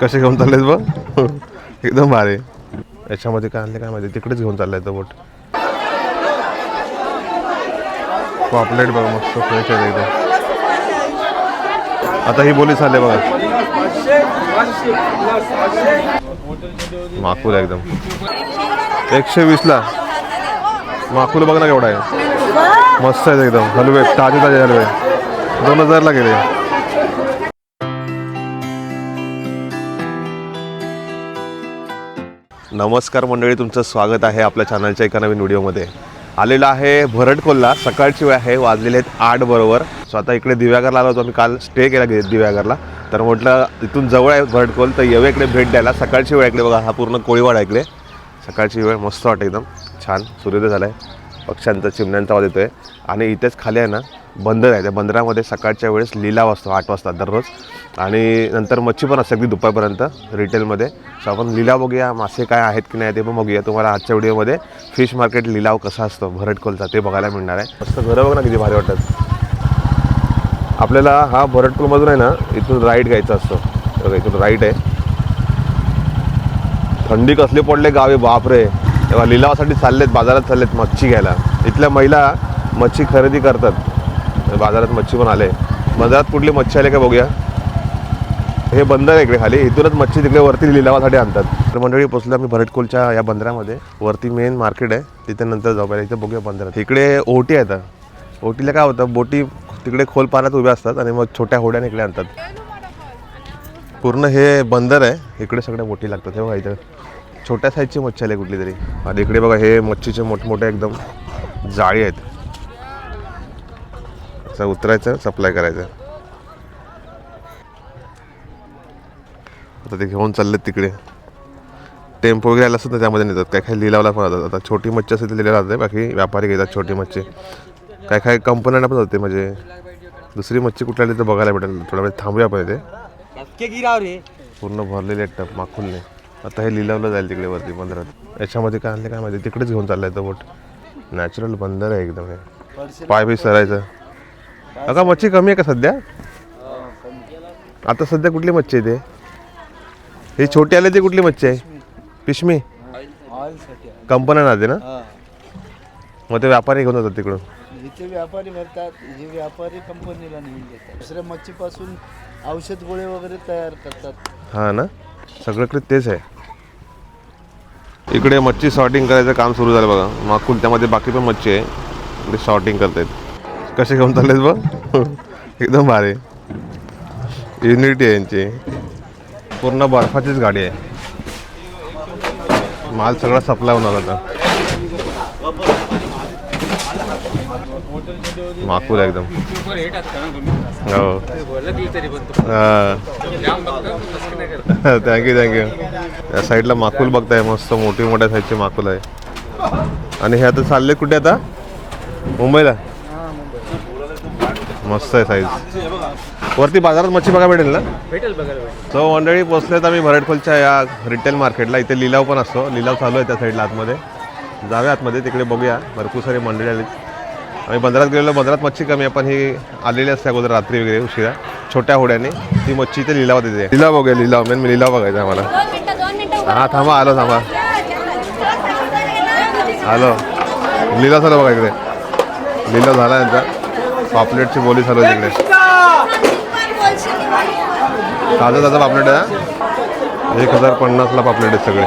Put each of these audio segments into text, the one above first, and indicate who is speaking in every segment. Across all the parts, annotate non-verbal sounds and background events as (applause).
Speaker 1: कसे घेऊन चाललेत बघ? एकदम भारी. याच्यामध्ये काय आणले काय माहिती? तिकडेच घेऊन चाललाय तो बोट. पॉपलेट बघ मस्त फ्रेश आहे एकदम. आता ही बोली चालले बघा. माकूल आहे एकदम. एकशे वीसला माकूल बघ ना केवढा आहे. मस्त आहे एकदम. हलवे ताजे ताजे हलवे. दोन हजारला गेले. नमस्कार मंडळी तुमचं स्वागत आहे आपल्या चॅनलच्या एका नवीन व्हिडिओमध्ये. आलेला आहे भरटकोलला सकाळची वेळ आहे वाजलेले आहेत आठ बरोबर. सो आता इकडे दिव्यागरला आलो होतो आम्ही काल स्टे केला दिव्यागरला तर म्हटलं इथून जवळ आहे भरटकोल तर येऊ इकडे भेट द्यायला. सकाळची वेळ इकडे बघा हा पूर्ण कोळीवाडा इकडे. सकाळची वेळ मस्त वाटते एकदम. छान सूर्योदय झाला आहे पक्ष्यांचा चिमण्यांचा आवाज येतोय. आणि इथेच खाली आहे ना बंदर आहे. त्या बंदरामध्ये सकाळच्या वेळेस लिलाव असतो आठ वाजता दररोज. आणि नंतर मच्छी पण असते अगदी दुपारपर्यंत रिटेलमध्ये सो आपण लिलाव बघूया मासे काय आहेत की नाही ते पण बघूया. तुम्हाला आजच्या व्हिडिओमध्ये फिश मार्केट लिलाव कसा असतो भरटकोलचा ते बघायला मिळणार आहे. मस्त घरं बघ ना किती भारी वाटतात. आपल्याला हा भरटकोलमधून आहे ना इथून राईट घ्यायचा असतो. इथून राईट आहे. थंडी कसली पडले गावे बापरे. तेव्हा लिलावासाठी चाललेत बाजारात चाललेत मच्छी घ्यायला. इथल्या महिला मच्छी खरेदी करतात. बाजारात मच्छी पण आले. बाजारात कुठली मच्छी आले का बघूया. हे बंदर आहे इकडे खाली. इथूनच मच्छी तिकडे वरती लिलावासाठी आणतात. तर मंडळी पोचलो आम्ही भरटकोलच्या या बंदरामध्ये. वरती मेन मार्केट आहे. तिथे नंतर जाऊ पाहिजे इथे बघूया बंदरात. इकडे ओटी आहेत ओटीला काय होतं बोटी तिकडे खोल पाण्यात उभ्या असतात आणि मग छोट्या होड्याने इकडे आणतात. पूर्ण हे बंदर आहे. इकडे सगळ्या बोटी लागतात. हे बघा इथं. छोट्या साईजची मच्छी आली कुठली तरी. आणि इकडे बघा हे मच्छीचे मोठमोठे एकदम जाळी आहेत. असं उतरायचं सप्लाय करायचं. आता ते घेऊन चाललेत तिकडे. टेम्पो वगैरे आला असतं ना त्यामध्ये नेतात. काय काय लिलावला पण जातात आता छोटी मच्छी असेल तर लिहिला जाते बाकी व्यापारी घेतात छोटी मच्छी. काय काय कंपन्यांना पण जाते म्हणजे दुसरी मच्छी कुठल्या आली तर बघायला भेटेल. थोडा वेळ थांबूया आपण इथे. पूर्ण भरलेले आहेत टप माखूनने आता हे लिलावलं जाईल तिकडे वरती बंदरात. याच्यामध्ये काय आणले काय माहिती? तिकडेच घेऊन चाललाय तो बोट. नॅचरल बंदर आहे एकदम हे. पाय बी सरायचं. अका मच्छी कमी आहे का सध्या? आता सध्या कुठली मच्छी आहे ते? ही छोटी आली ती कुठली मच्छी आहे? पिशमी? कंपन्या नाते ना? मग ते व्यापारी घेऊन जातात तिकडून.
Speaker 2: इथे व्यापारी भरतात. हे व्यापारी कंपनीला नेऊन देतात. दुसऱ्या मच्छीपासून औषध गोळे वगैरे तयार करतात.
Speaker 1: हा ना? सगळीकडे तेच आहे. इकडे मच्छी सॉर्टिंग करायचं काम सुरू झालं बघा. माकुल त्यामध्ये बाकी पण मच्छी आहे. इकडे सॉर्टिंग करतायत. कसे घेऊन चाललेत बघ. (laughs) एकदम भारी. युनिटी आहे यांची. पूर्ण बर्फाचीच गाडी आहे. माल सगळा सप्लाय होणार आता. माकूल आहे एकदम. हो. थँक्यू थँक्यू या साईडला माकुल बघताय मस्त मोठी मोठ्या साईजचे माकुल आहे. आणि हे आता चालले कुठे आता? मुंबईला? मस्त आहे साईज वरती बाजारात मच्छी बघा भेटेल ना?
Speaker 2: भेटेल
Speaker 1: सो मंडळी पोचलेत आम्ही भरटखोलच्या या रिटेल मार्केटला इथे लिलाव पण असतो. लिलाव चालू आहे त्या साईडला आतमध्ये. जाऊया आतमध्ये तिकडे बघूया. भरपूर सारी मंडळी आली आम्ही बंदरात गेलेलो बंदरात मच्छी कमी आहे पण ही आलेली असते अगोदर रात्री वगैरे उशिरा. छोट्या होड्याने ती मच्छी इथे लिलाव देते. लिलाव बघूया लिलाव मेन मी लिलाव बघायचा आम्हाला. हा थांबा आलो थांबा. आलो. लिलाव झाला बघा इकडे. लिलाव झाला यांचा. पापलेटची बोली चालू आहे तिकडे. ताजा ताजा पापलेट आहे? एक हजार पन्नासला पापलेट आहेत सगळे.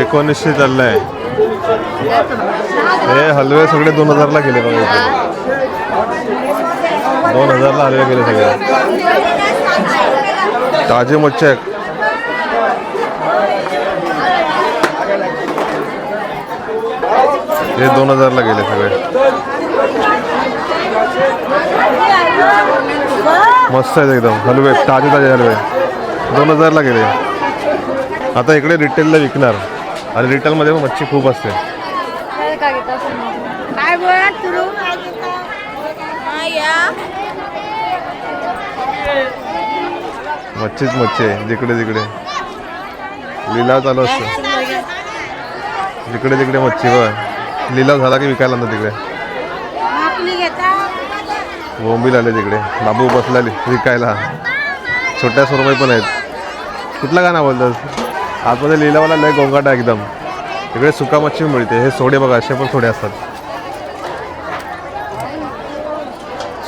Speaker 1: एकोणीसशे चाललंय. हे हलवे सगळे दोन हजारला गेले बघा दोन हजारला हलवे गेले सगळे. ताजे मच्छी आहेत हे दोन हजारला गेले सगळे. मस्त आहेत एकदम. हलवे ताजे ताजे हलवे. दोन हजारला गेले. आता इकडे रिटेलला विकणार. आणि रिटेलमध्ये पण मच्छी खूप असते.
Speaker 3: काय तुरू?
Speaker 1: मच्छीच मच्छी आहे. जिकडे तिकडे. लिलाव चालू असतो. जिकडे तिकडे मच्छी बघ लिलाव झाला की विकायला ना तिकडे. बोंबील आले तिकडे. बाबू बसलाले विकायला. छोट्या सुरमई पण आहेत. कुठला गाणं बोलतात आतमध्ये लिलावाला लय गोंगाटा एकदम. इकडे सुका मच्छी मिळते. हे सोडे बघा असे पण थोडे असतात.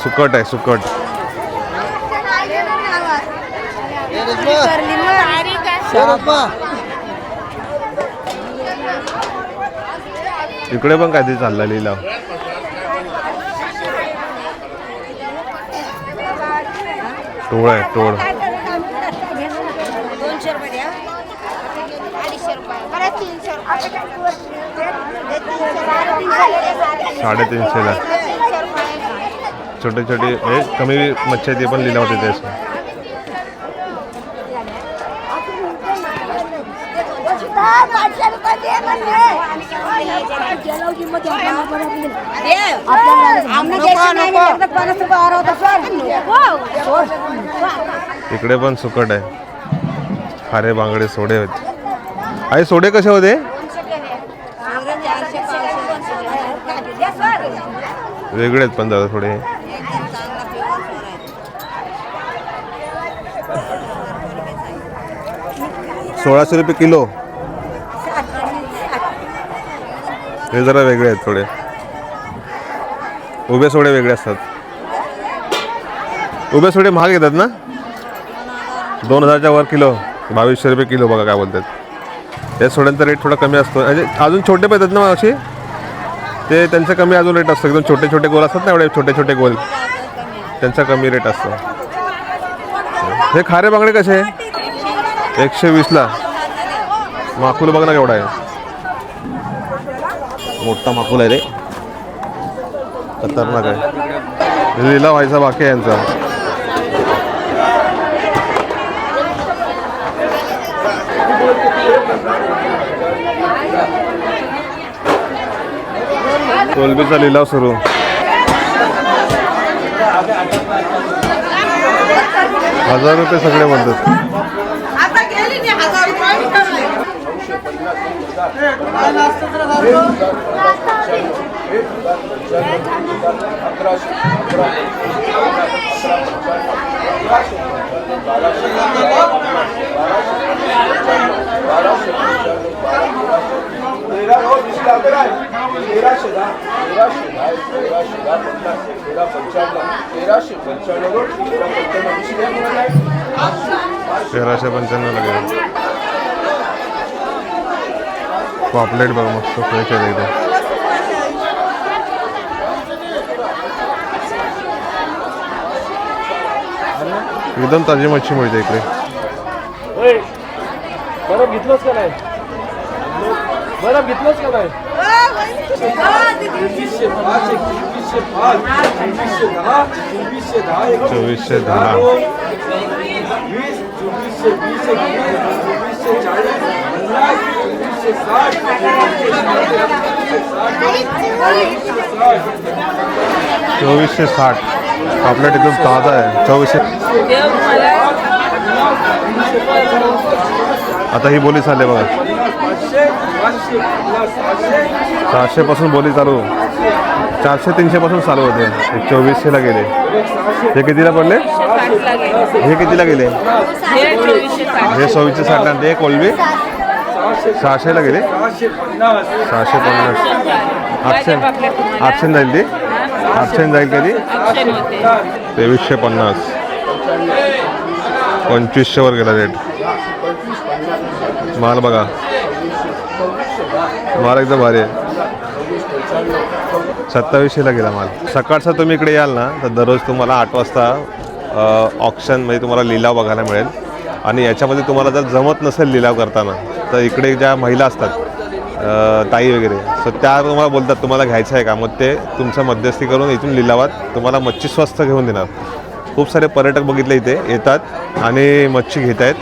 Speaker 1: सुकट आहे सुकट. इकडे पण काहीतरी चाललं लिलाव टोळ आहे टोळ
Speaker 3: दोनशे रुपये द्या अडीचशे रुपये बरं तीनशे रुपये
Speaker 1: साडेतीनशेला छोटे छोटे हे कमी मच्छी ते पण लिलाव होते त्याचं इकडे पण सुकट आहे. खारे बांगडे सोडे होते आणि सोडे कसे होते? वेगळे आहेत पण दादा थोडे. सोळाशे रुपये किलो. हे जरा वेगळे आहेत थोडे. उभे सोडे वेगळे असतात. उभे सोडे महाग येतात ना? दोन हजारच्या वर किलो. बावीसशे रुपये किलो बघा काय बोलतात. त्या सोड्यांचा रेट थोडा कमी असतो. म्हणजे अजून छोटे पण येतात ना असे ते त्यांचं कमी अजून रेट असतो. एकदम छोटे छोटे गोल असतात ना एवढे छोटे छोटे गोल. त्यांचा कमी रेट असतो. हे खारे बांगडे कसे? एकशे वीसला माकुल बघ ना केवढा आहे. मोठा माकुल आहे रे. खतरनाक आहे. लिला व्हायचा बाकी आहे यांचा. कोलबीचा लिलाव सुरू. हजार रुपये सगळे म्हणतात
Speaker 4: तेरा हो। वीस लागला तेराशे दहा तेराशे दहा तेराशे दहा पन्नास तेरा पंच्याण्णव तेराशे पंच्याण्णव तेरा पंच्याण्णव वीस लागला
Speaker 1: तेराशे पंच्याण्णव लागेल पॉपलेट बघ मस्त फ्रेश आहे एकदम एकदम ताजी मच्छी मिळते इकडे.
Speaker 4: बरं घेतलंच का नाही? बरं घेतलंच का नाही तेवीसशे पाच एक चोवीसशे पाच चोवीसशे दहा चोवीसशे दहा एक
Speaker 1: चोवीसशे दहा
Speaker 4: वीस चोवीसशे वीस एक चोवीसशे चाळीस पन्नास चोवीसशे साठ।
Speaker 1: चोवीसशे साठ पॉपलेट एकदम ताजा आहे चोवीसशे आता ही बोली चालली बघा
Speaker 4: पाचशे पाचशे पन्नास सहाशे
Speaker 1: पासून बोली चालू. चारशे तीनशे पासून चालू होते. हे चोवीसशेला गेले. हे कितीला पडले? हे कितीला गेले? हे सव्वीसशे साठला आणि ते कोलबी सहाशेला गेले.
Speaker 4: सहाशे पन्नास.
Speaker 1: सहाशे पन्नास आठशे आठशे जाईल ती. आठशे जाईल कधी? तेवीसशे पन्नास. पंचवीसशेवर गेला रेट. माल बघा. माल एकदम भारी आहे. सत्तावीसशेला गेला माल. सकाळचा तुम्ही इकडे याल ना तर दररोज तुम्हाला आठ वाजता ऑप्शन म्हणजे तुम्हाला लिलाव बघायला मिळेल. आणि याच्यामध्ये तुम्हाला जर जमत नसेल लिलाव करताना तर इकडे ज्या महिला असतात ताई वगैरे सो त्या तुम्हाला बोलतात तुम्हाला घ्यायचं आहे का? मग ते तुमचं मध्यस्थी करून इथून लिलावात तुम्हाला मच्छी स्वस्त घेऊन देणार. खूप सारे पर्यटक बघितले इथे येतात आणि मच्छी घेत आहेत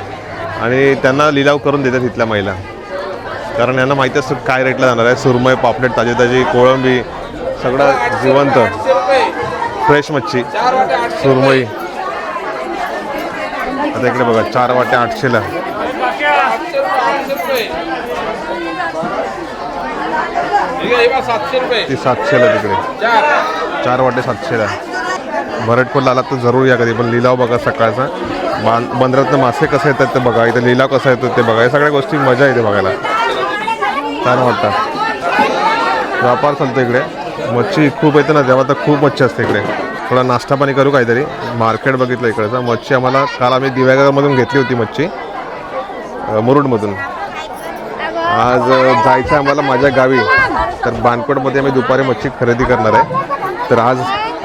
Speaker 1: आणि त्यांना लिलाव करून देतात इथल्या महिला. कारण यांना माहिती असतं काय रेटला जाणार आहे. सुरमई पापलेट ताजी ताजी कोळंबी सगळं जिवंत. फ्रेश मच्छी. सुरमई. आता इकडे बघा चार वाट्या आठशेला ती सातशेला तिकडे. चार वाटे सातशेला भरटपूरला आला तर जरूर या कधी पण लिलाव बघा सकाळचा. बां बंदरातनं मासे कसे येतात ते बघा. इथे लिलाव कसा येतो ते बघा. या सगळ्या गोष्टी मजा येते बघायला. छान वाटतं. व्यापार चालतो इकडे. मच्छी खूप येते ना तेव्हा तर खूप मच्छी असते इकडे. थोडा नाश्ता पाणी करू काहीतरी. मार्केट बघितलं इकडचं. मच्छी आम्हाला काल आम्ही दिव्यागरमधून घेतली होती मच्छी. मुरुडमधून. आज जायचं आहे आम्हाला माझ्या गावी. तर बानकोटमध्ये आम्ही दुपारी मच्छी खरेदी करणार आहे. तर आज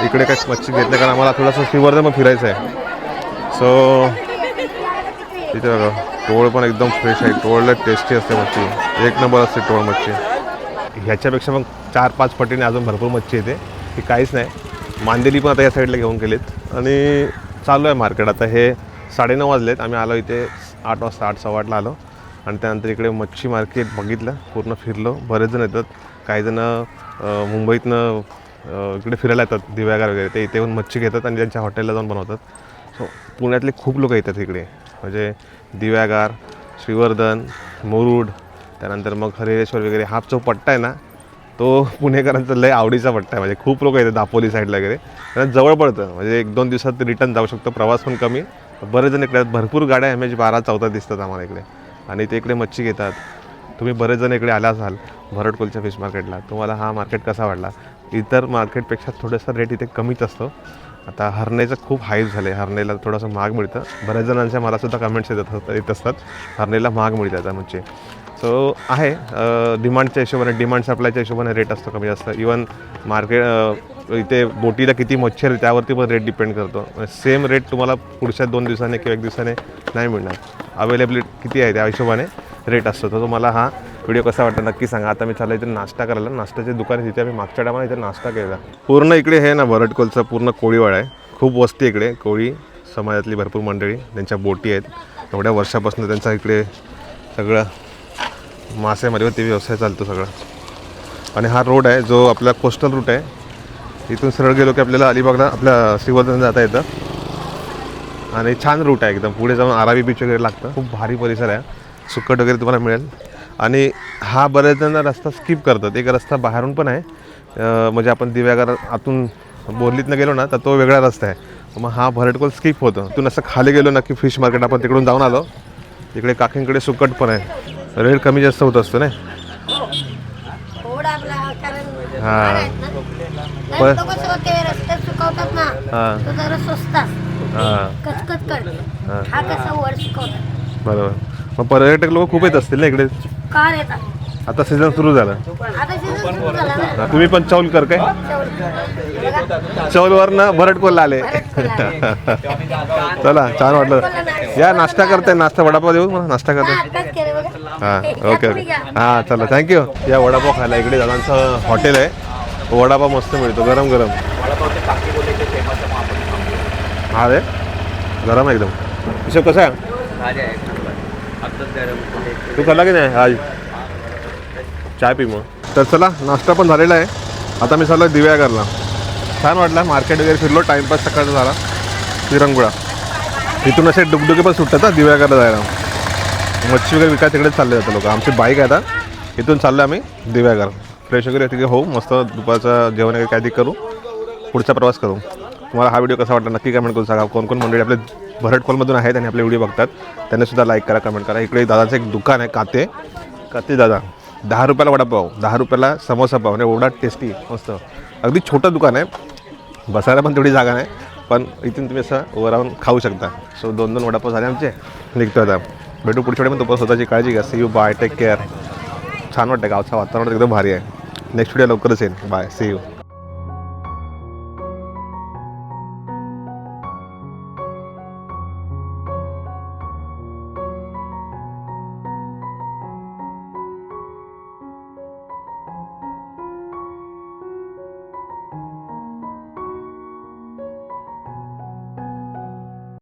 Speaker 1: इकडे काही मच्छी घेतली कारण आम्हाला थोडंसं श्रीवर्धन मग फिरायचं आहे. सो तिथे बघा टोळ पण एकदम फ्रेश आहे. टोळला टेस्टी असते मच्छी. एक नंबर असते टोळ मच्छी. ह्याच्यापेक्षा मग चार पाच पटीने अजून भरपूर मच्छी येते. ही काहीच नाही. मांदेली पण आता या साईडला घेऊन गेलेत. आणि चालू आहे मार्केट. आता हे साडेनऊ वाजलेत. आम्ही आलो इथे आठ वाजता आठ सव्वा आठला आलो. आणि त्यानंतर इकडे मच्छी मार्केट बघितलं. पूर्ण फिरलो. बरेच जण येतात. काही जण मुंबईतनं इकडे फिरायला येतात. दिव्यागार वगैरे. ते इथे येऊन मच्छी घेतात आणि त्यांच्या हॉटेलला जाऊन बनवतात. सो पुण्यातले खूप लोक येतात इकडे. म्हणजे दिव्यागार श्रीवर्धन मुरुड त्यानंतर मग हरिहरेश्वर वगैरे हा जो पट्टा आहे ना तो पुणेकरांचा लय आवडीचा पट्टा आहे. म्हणजे खूप लोक येतात दापोली साईडला वगैरे. त्यांना जवळ पडतं. म्हणजे एक दोन दिवसात रिटर्न जाऊ शकतो. प्रवास पण कमी. बरेच जण इकडे आहेत. भरपूर गाड्या एम म्हणजे एच बारा चौदा दिसतात आम्हाला इकडे. आणि ते इकडे मच्छी घेतात. तुम्ही बरेच जण इकडे आला असाल भरटकोलच्या फिश मार्केटला तुम्हाला हा मार्केट कसा वाटला? इतर मार्केटपेक्षा थोडंसं रेट इथे कमीच असतो. आता हरणेचं खूप हाईप झालं आहे हरणेला थोडंसं महाग मिळतं. बऱ्याच जणांच्या मलासुद्धा कमेंट्स येत असतात येत असतात. हरणेला महाग मिळतं आता म्हणजे सो आहे डिमांडच्या हिशोबाने डिमांड सप्लायच्या हिशोबाने रेट असतो कमी जास्त. इवन मार्केट इथे बोटीला किती मच्छर त्यावरती पण रेट डिपेंड करतो. सेम रेट तुम्हाला पुढच्या दोन दिवसाने किंवा एक दिवसाने नाही मिळणार. अवेलेबिलिटी किती आहे त्या हिशोबाने रेट असतो. तर तुम्हाला हा व्हिडिओ कसा वाटतो नक्की सांगा. आता मी चाललो इथे नाश्ता करायला. नाश्त्याचे दुकान आहे तिथे आम्ही मागच्या टायमाला इथे नाश्ता केला. पूर्ण इकडे हे ना भरटकोलचा पूर्ण कोळीवाडा आहे. खूप वस्ती इकडे. कोळी समाजातली भरपूर मंडळी त्यांच्या बोटी आहेत. एवढ्या वर्षापासून त्यांचा इकडे सगळं मासेमारीवरती व्यवसाय चालतो सगळं. आणि हा रोड आहे जो आपला कोस्टल रूट आहे. इथून सरळ गेलो की आपल्याला अलिबागला आपल्या श्रीवर्धन जाता येतं. आणि छान रूट आहे एकदम. पुढे जाऊन आरावी बीच वगैरे लागतं. खूप भारी परिसर आहे. सुकट वगैरे तुम्हाला मिळेल. आणि हा बऱ्याच जण रस्ता स्किप करतात. एक रस्ता बाहेरून पण आहे. म्हणजे आपण दिव्यागार आतून बोरलीतनं गेलो ना तर तो वेगळा रस्ता आहे. मग हा भरटकोल स्किप होतो. तून असं खाली गेलो ना की फिश मार्केट आपण तिकडून जाऊन आलो. इकडे काकींकडे सुकट पण आहे. रेट कमी जास्त होत असतो ना हां.
Speaker 3: नाही
Speaker 1: पण-
Speaker 3: तो कसं होते रस्ते सुकवतात ना
Speaker 1: हां.
Speaker 3: असतो.
Speaker 1: हां. हां.
Speaker 3: हा
Speaker 1: बरोबर. मग पर्यटक लोक खूप येत असतील ना इकडे?
Speaker 3: कार येतात.
Speaker 1: आता सीझन सुरू झालं.
Speaker 3: आता सीझन सुरू झाला ना.
Speaker 1: हा, तुम्ही पण चौल कर काय?
Speaker 3: चौल. बघा,
Speaker 1: चौलवरनं भरटकोलला आले. (laughs) चला छान वाटलं. या नाश्ता करते नाश्ता वडापाव देऊ मला नाश्ता करते. हां ओके ओके. हां चला थँक्यू या वडापाव खायला इकडे दादांचं हॉटेल आहे. वडापाव मस्त मिळतो गरम गरम. हा रे गरम आहे एकदम. हिशोब कसा आहे? तू खाल्ला की नाही आज? चाय पी मग. तर चला नाश्ता पण झालेला आहे. आता मी चाललो दिव्यागरला छान वाटला मार्केट वगैरे फिरलो टाईमपास सकाळचा झाला. तिरंगुळा. इथून असे डुगडुगे पण सुटतात ना दिव्यागरला जायला. मच्छी वगैरे विकायला तिकडेच चालले जातं लोक. आमची बाईक आहे आता. इथून चाललो आम्ही दिव्यागर. फ्रेश वगैरे तिथे होऊ मस्त दुपारचं जेवण वगैरे काहीतरी करू. पुढचा प्रवास करू. तुम्हाला हा व्हिडिओ कसा वाटला नक्की कमेंट करून सांगा. कोण कोण मंडळी आपले भरटकॉलमधून आहेत आणि आपले व्हिडिओ बघतात त्यांनीसुद्धा लाईक करा कमेंट करा. इकडे दादाचं एक दुकान आहे काते. काते दादा दहा रुपयाला वडापाव दहा रुपयाला समोसा पाव. म्हणजे एवढा टेस्टी मस्त. अगदी छोटं दुकान आहे. बसायला पण तेवढी जागा नाही. पण इथून तुम्ही असं उभं राहून खाऊ शकता. सो दोन दोन वडापाव झाले आमचे. निघतो आता. भेटू पुढच्या वेळी पण तुम्हाला स्वतःची काळजी घ्या. See you bye take care छान वाटतं गावचं वातावरण एकदम भारी आहे. नेक्स्ट व्हिडिओ लवकरच येईल. Bye C you